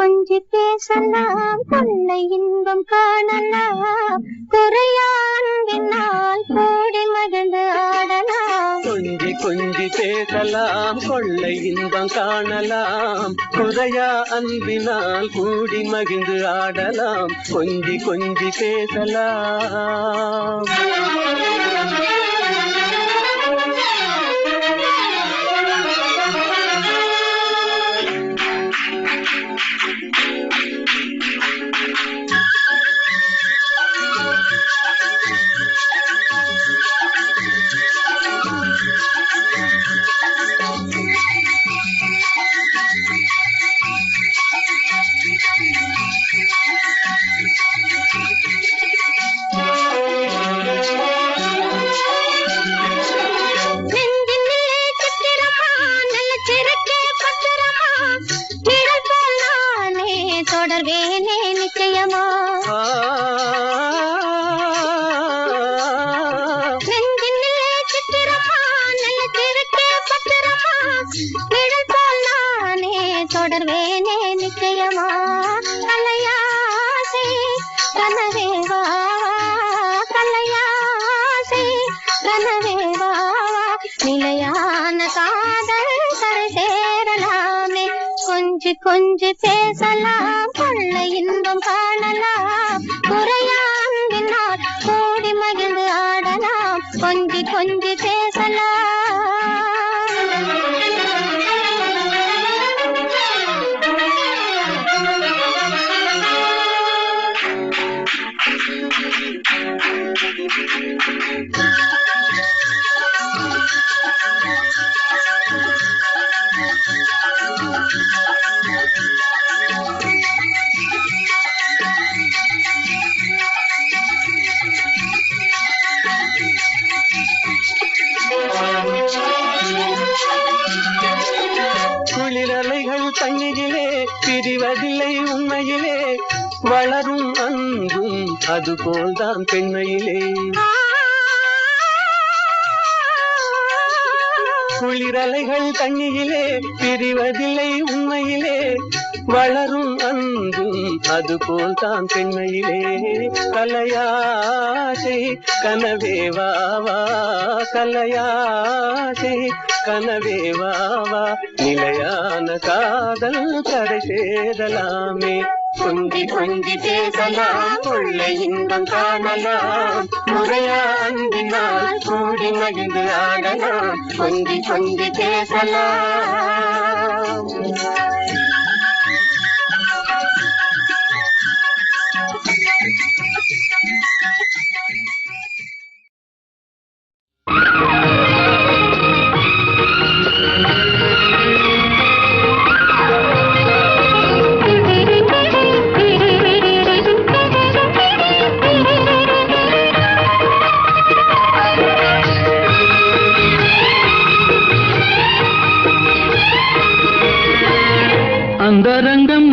கொஞ்சி பேசலாம் கொள்ளை இன்பம் காணலாம். குறையான்பினால் கூடி மகிழ்ந்து ஆடலாம். கொஞ்சி கொஞ்சி பேசலாம் கொள்ளை இன்பம் காணலாம். குறையா அன்பினால் கூடி மகிழ்ந்து ஆடலாம். கொஞ்சி கொஞ்சி பேசலாம். அதுபோல்தான் பெண்மையிலே குளிரலைகள் தண்ணியிலே பிரிவதில்லை உண்மையிலே. வளரும் அன்பும் அதுபோல் தான் பெண்மையிலே கலையாசை கனவேவாவா கலையாசை கனவேவாவா நிலையான காதல் கரை சேரலாமே ஒன்றி ஒன்றி பேசலாம் உள்ள இன்பம் காணலாம் முறையா அன்பினால் கூடி மகிழ்ந்து ஆடலாம் ஒன்றி ஒன்றி பேசலாம் Thank you. அந்த ரங்கம்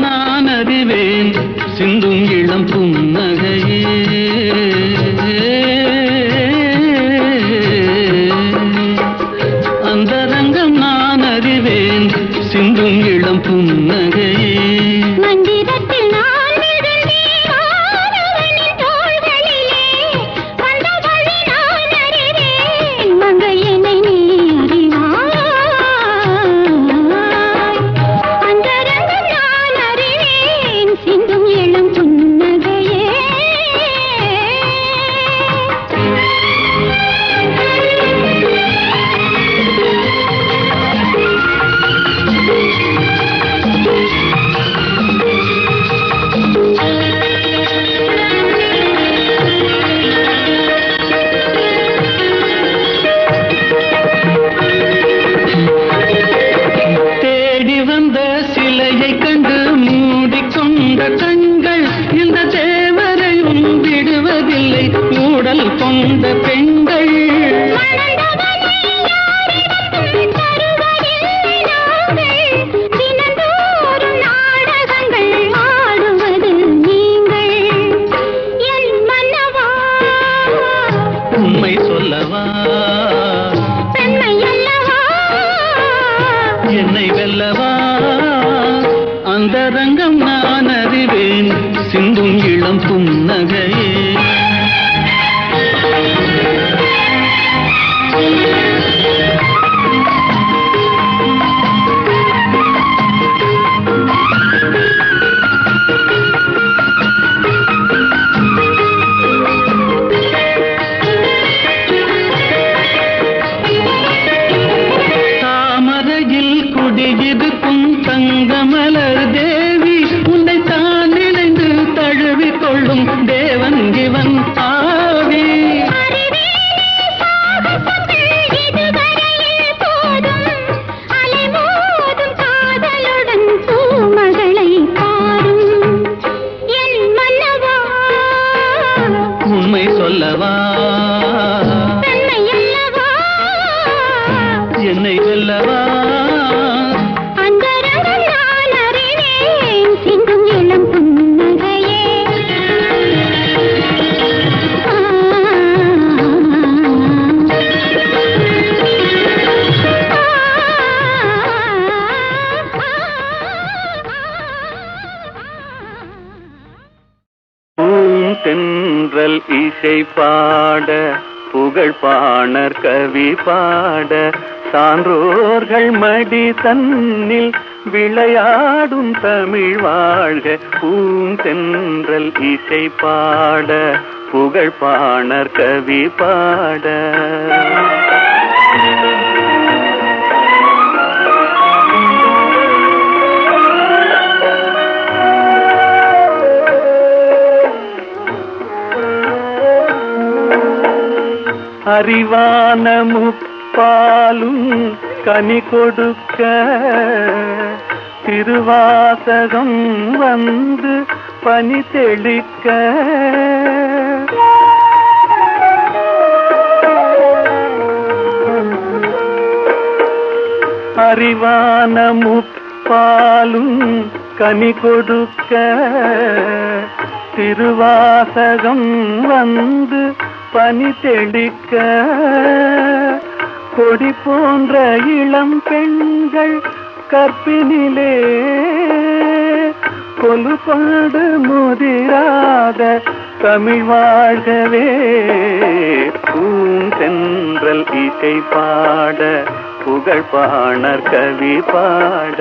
இசை பாட புகழ் பாணர் கவி பாட சான்றோர்கள் மடி தன்னில் விளையாடும் தமிழ் வாழ்க பூந்தென்றல் இசை பாட புகழ் பாணர் கவி பாட. அறிவான முப்பாலும் கனி கொடுக்க திருவாசகம் வந்து பனி தெளிக்க. அறிவான முப்பாலும் கனி கொடுக்க. திருவாசகம் வந்து பனி தெளிக்க கொடி போன்ற இளம் பெண்கள் கற்பினிலே கொலுபாடு முதிராத தமிழ் வாழ்கவே பூந்தென்றல் இசை பாட புகழ் பாணர் கவி பாட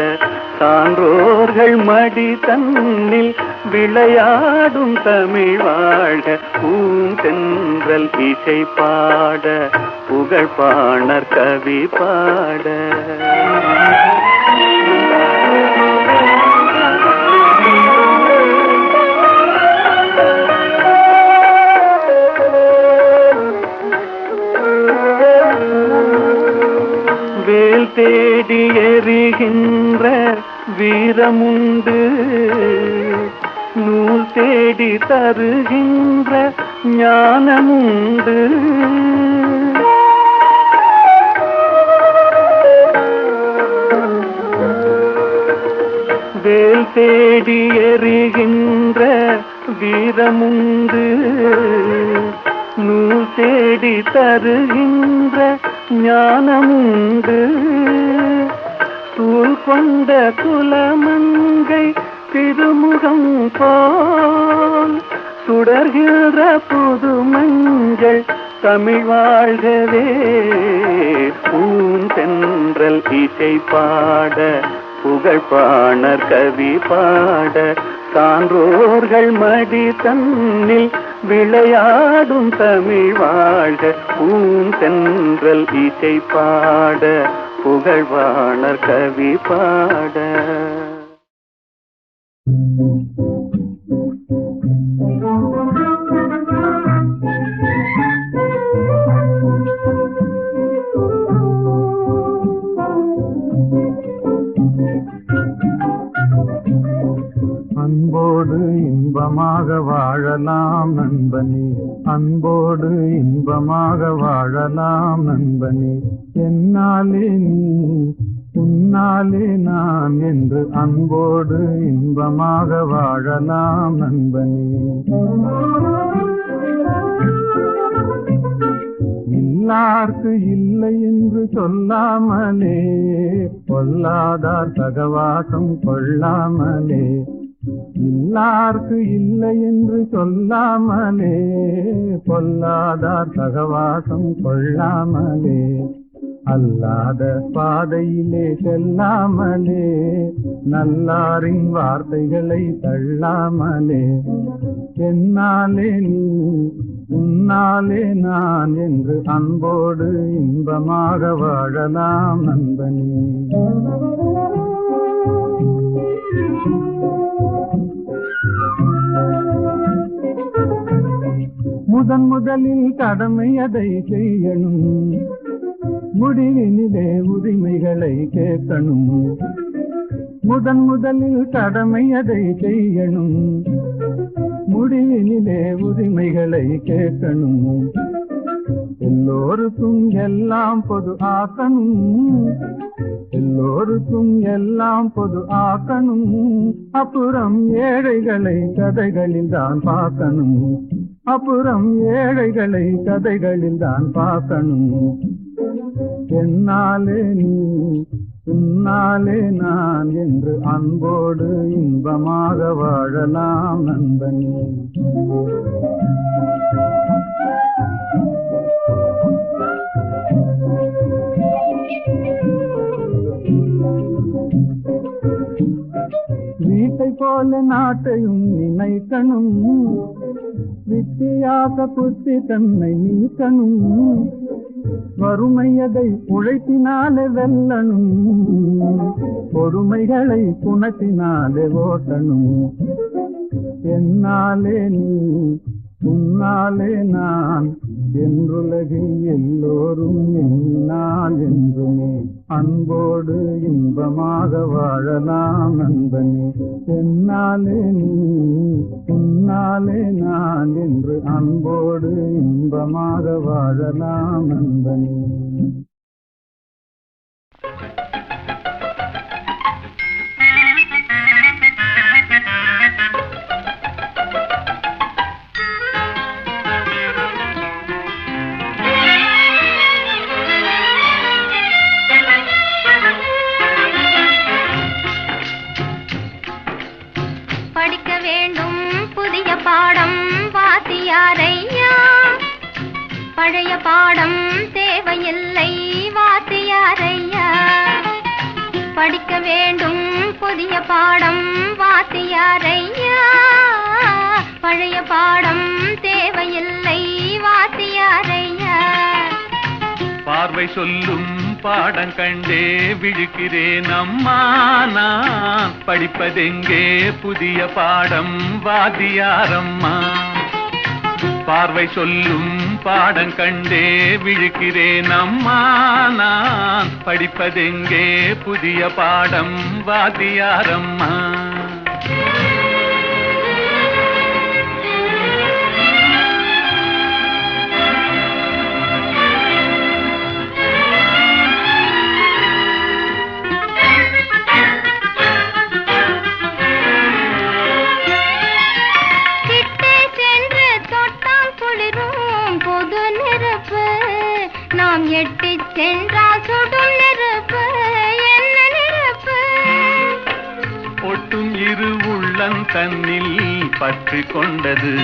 சான்றோர்கள் மடி தன்னில் விளையாடும் தமிழ் வாழ பூந்தென்றல் இசை பாட புகழ் பாணர் கவி பாட. நேரமுண்டு நூல் தேடி தருகின்ற ஞானமுண்டு. வேல் தேடி எறிகின்ற வீரமுண்டு நூல் தேடி தருகின்ற ஞானமுண்டு. கொண்ட குலமங்கை திருமுகம் போல் சுடர்கிற புது மஞ்சள் தமிழ் வாழ்கவே. பூந்தென்றல் இசை பாட புகழ்பாணர் கவி பாட சான்றோர்கள் மடி தன்னில் விளையாடும் தமிழ் வாழ்க. பூந்தென்றல் இசை பாட புகழ்வாணர் கவி பாட. அன்போடு இன்பமாக வாழலாம் நண்பனே. அன்போடு இன்பமாக வாழலாம் நண்பனே. என்னாலே நீ உன்னாலே நான் என்று அன்போடு இன்பமாக வாழலாம் நண்பனே. இல்லார்க்கு இல்லை என்று சொல்லாமலே பொல்லாதார் சகவாசம் கொள்ளாமலே இல்லார்க்கு இல்லை என்று சொல்லாமலே பொல்லாதார் சகவாசம் கொள்ளாமலே அல்லாத பாதையிலே செல்லாமலே நல்லாரின் வார்த்தைகளை தள்ளாமலே என்னாலே நீ உன்னாலே நான் என்று அன்போடு இன்பமாக வாழலாம் நண்பனே. முதன் முதலில் கடமை அதை செய்யணும். முடிவினிலே உரிமைகளை கேட்கணும். முதன் முதலில் கடமை அதை செய்யணும். முடிவினிலே உரிமைகளை கேட்கணும். எல்லோருக்கும் எல்லாம் பொது ஆக்கணும். எல்லோருக்கும் எல்லாம் பொது ஆக்கணும். அப்புறம் ஏழைகளை கதைகளில் தான் பார்க்கணும். அப்புறம் ஏழைகளை கதைகளில் தான் பார்க்கணும். என்னாலே நீ உன்னாலே நான் என்று அன்போடு இன்பமாக வாழலாம் நண்பனே. போல நாட்டையும் நினைக்கணும். வித்தியாச புத்தி தன்னை நீக்கணும். வறுமையதை உழைப்பினாலே வெல்லணும். பொறுமைகளை குணத்தினாலே ஓட்டணும். என்னாலே நீ உன்னாலே நான் என்றுலகில் எல்லோரும் என்னால் என்றுமே. அன்போடு இன்பமாக வாழலாம் நண்பனே. என்னாலே நீ உன்னாலே நான் என்று அன்போடு இன்பமாக வாழலாம் நண்பனே. சொல்லும் பாடம் கண்டே விழுக்கிறேன். அம்மா நான் படிப்பதெங்கே? புதிய பாடம் வாதியாரம்மா பார்வை சொல்லும் பாடம் கண்டே விழுக்கிறேன். அம்மா நான் படிப்பதெங்கே? புதிய பாடம் வாதியாரம்மா தன்னில் பற்றி கொண்டது.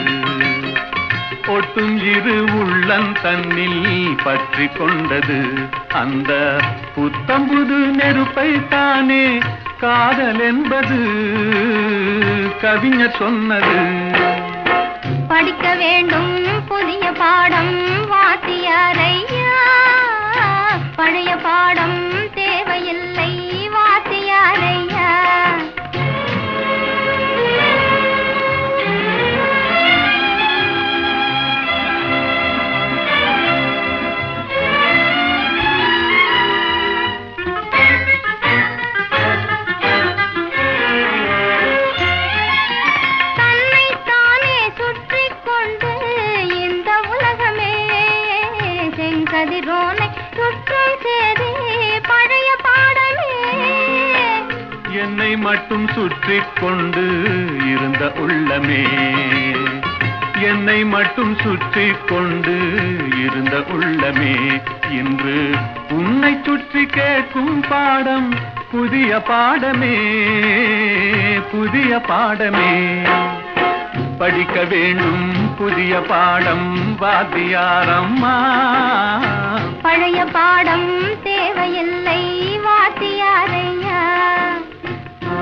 ஒட்டும் இரு உள்ளம் தன்னில் பற்றி கொண்டது. அந்த புத்தம்புது நெருப்பை தானே காதல் என்பது. கவிஞர் சொன்னது. படிக்க வேண்டும் புதிய பாடம் வாத்தியாரையா? பழைய பாடம் தேவையில்லை வாத்தியாரை மட்டும் சுற்றி கொண்டு இருந்த உள்ளமே. என்னை மட்டும் சுற்றி கொண்டு இருந்த உள்ளமே. இன்று உன்னை சுற்றி கேட்கும் பாடம் புதிய பாடமே புதிய பாடமே. படிக்க வேண்டும் புதிய பாடம் வாத்தியாரம்மா. பழைய பாடம் தேவையில்லை வாத்தியாரை.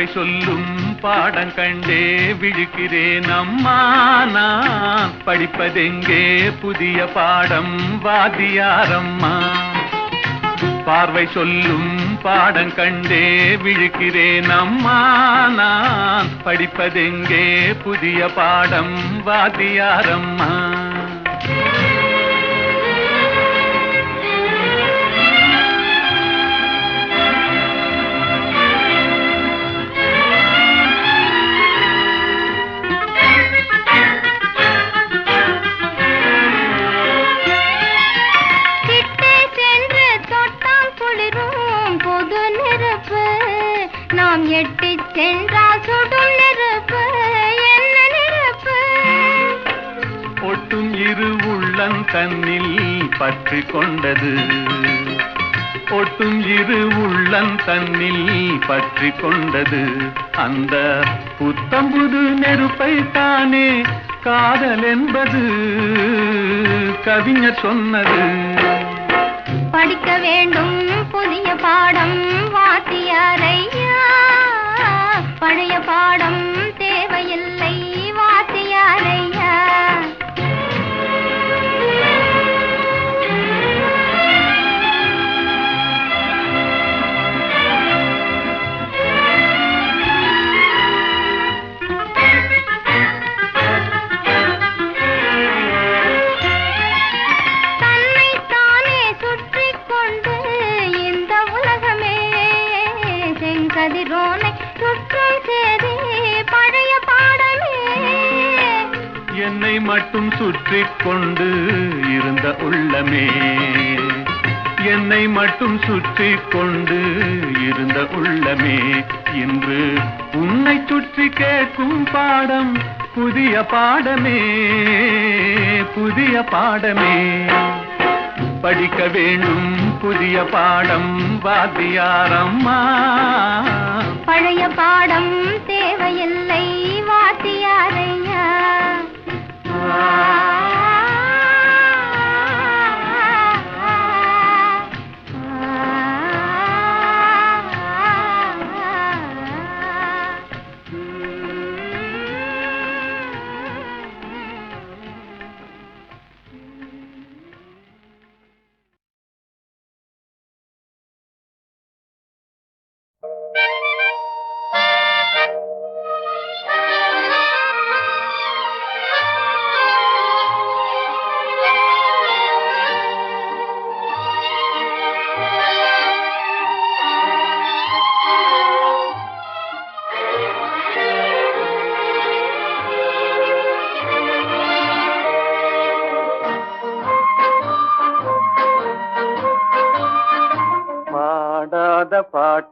பார்வை சொல்லும் பாடம் கண்டே விழுக்கிறேன் அம்மா. நான் படிப்பதெங்கே? புதிய பாடம் வாதியாரம்மா பார்வை சொல்லும் பாடம் கண்டே விழுக்கிறேன் அம்மா. நான் படிப்பதெங்கே? புதிய பாடம் வாதியாரம்மா எட்டி சென்றால் சுடும் நெருப்பு என்ன நெருப்பு? ஒட்டும் இரு உள்ளம் தன்னில் பற்றி கொண்டது. ஒட்டும் இரு உள்ளம் தன்னில் பற்றி கொண்டது. அந்த புத்தம்புது நெருப்பை தானே காதல் என்பது. கவிஞர் சொன்னது. படிக்க வேண்டும் புதிய பாடம் சுற்றி கொண்டு இருந்த உள்ளமே. என்னை மட்டும் சுற்றி கொண்டு இருந்த உள்ளமே. இன்று உன்னை சுற்றி கேட்கும் பாடம் புதிய பாடமே புதிய பாடமே. படிக்க வேண்டும் புதிய பாடம் வாத்தியாரம்மா. பழைய பாடம் தேவையில்லை. Ah!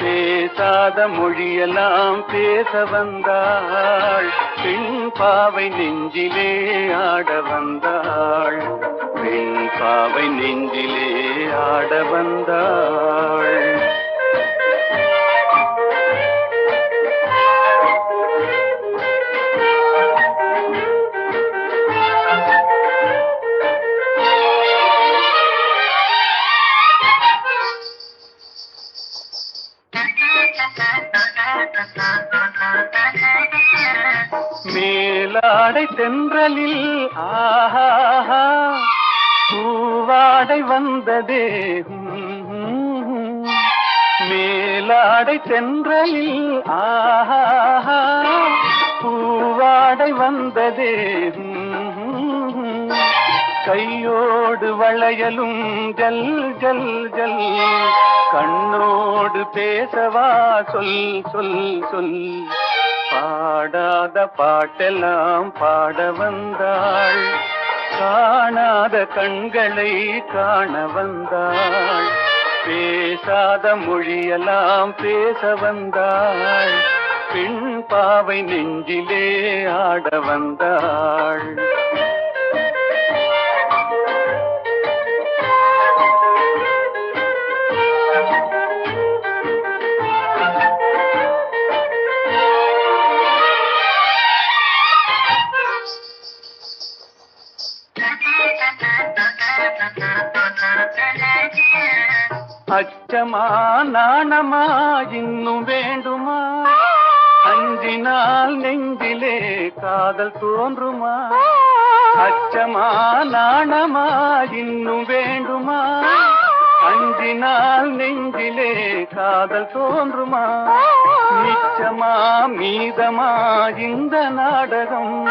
பேசாத மொழியெல்லாம் பேச வந்தாள். பெண் பாவை நெஞ்சிலே ஆட வந்தாள். பெண் பாவை நெஞ்சிலே ஆட வந்தாள். வந்ததே மேலாடை சென்றலில் ஆஹா பூவாடை வந்ததே கையோடு வளையலும் ஜல் ஜல் ஜல். கண்ணோடு பேசவா சொல் சொல் சொல். பாடாத பாட்டெல்லாம் பாட வந்தாள். காணாத கண்களை காண வந்தாள். பேசாத மொழியெல்லாம் பேச வந்தாள். பெண் பாவை நெஞ்சிலே ஆட வந்தாள். அச்சமா நாணமா இன்னும் வேண்டுமா? அஞ்சினால் நெஞ்சிலே காதல் தோன்றுமா? அச்சமா நாணமா இன்னும் வேண்டுமா? அஞ்சினால் நெஞ்சிலே காதல் தோன்றுமா? மிச்சமா மீதமா இந்த நாடகம்?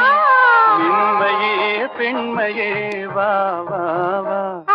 மென்மையே பெண்மையே வா வா வா.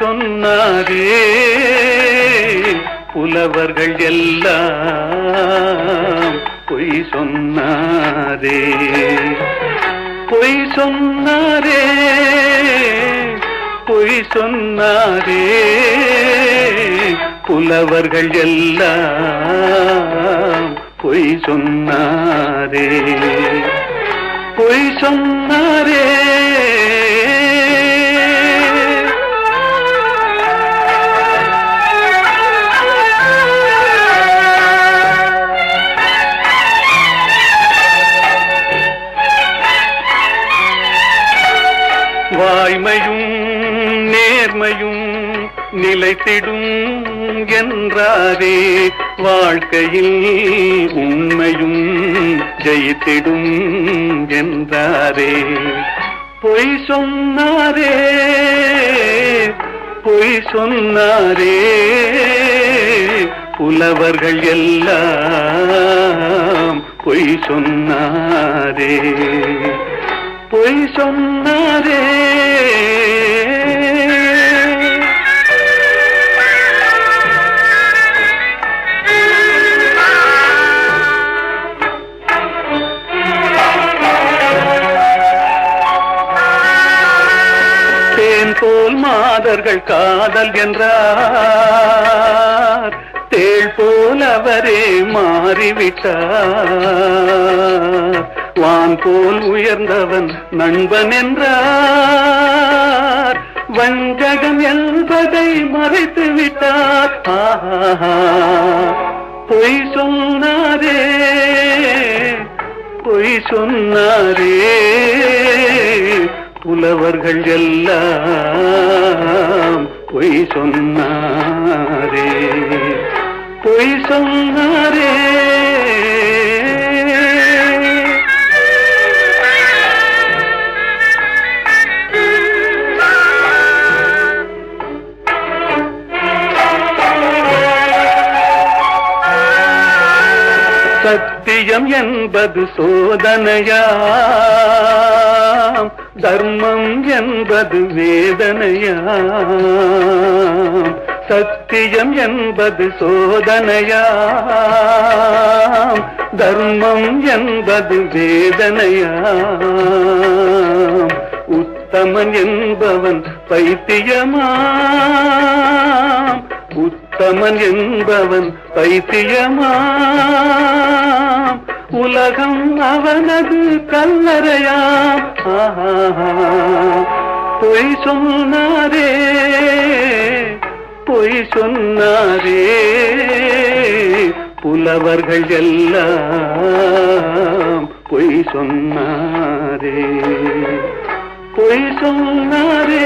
சொன்னாரே. புலவர்கள் எல்லாம் பொய் சொன்னாரே. பொய் சொன்னாரே. பொய் சொன்னாரே. புலவர்கள் எல்லாம் பொய் சொன்னாரே. பொய் சொன்னாரே. வாய்மையும் நேர்மையும் நிலைத்திடும் என்றாரே. வாழ்க்கையில் உண்மையும் ஜெயித்திடும் என்றாரே. பொய் சொன்னாரே பொய் சொன்னாரே. புலவர்கள் எல்லாம் பொய் சொன்னாரே. பொய் சொன்னாரே. போல் காதல் என்றார். தேள் போல் அவரே மாறிவிட்டார். வான் போல் உயர்ந்தவன் நண்பன் என்றார். வஞ்சகம் என்பதை மறைத்து விட்டார் பொய் சொன்னாரே பொய் சொன்னாரே. புலவர்கள் எல்லாம் பொய் சொன்னாரே. பொய் சொன்னாரே. சத்தியம் என்பது சோதனையா தர்ம என்பது வேதனையாம். சத்தியம் என்பது சோதனையாம். தர்மம் என்பது வேதனையாம். உத்தமன் என்பவன் பைத்தியமாம். உத்தமன் என்பவன் பைத்தியமாம். உலகம் அவனது கல்லறையாம். ஆஹா. பொய் சொன்னாரே பொய் சொன்னாரே புலவர்கள் எல்லாம் பொய் சொன்னாரே. பொய் சொன்னாரே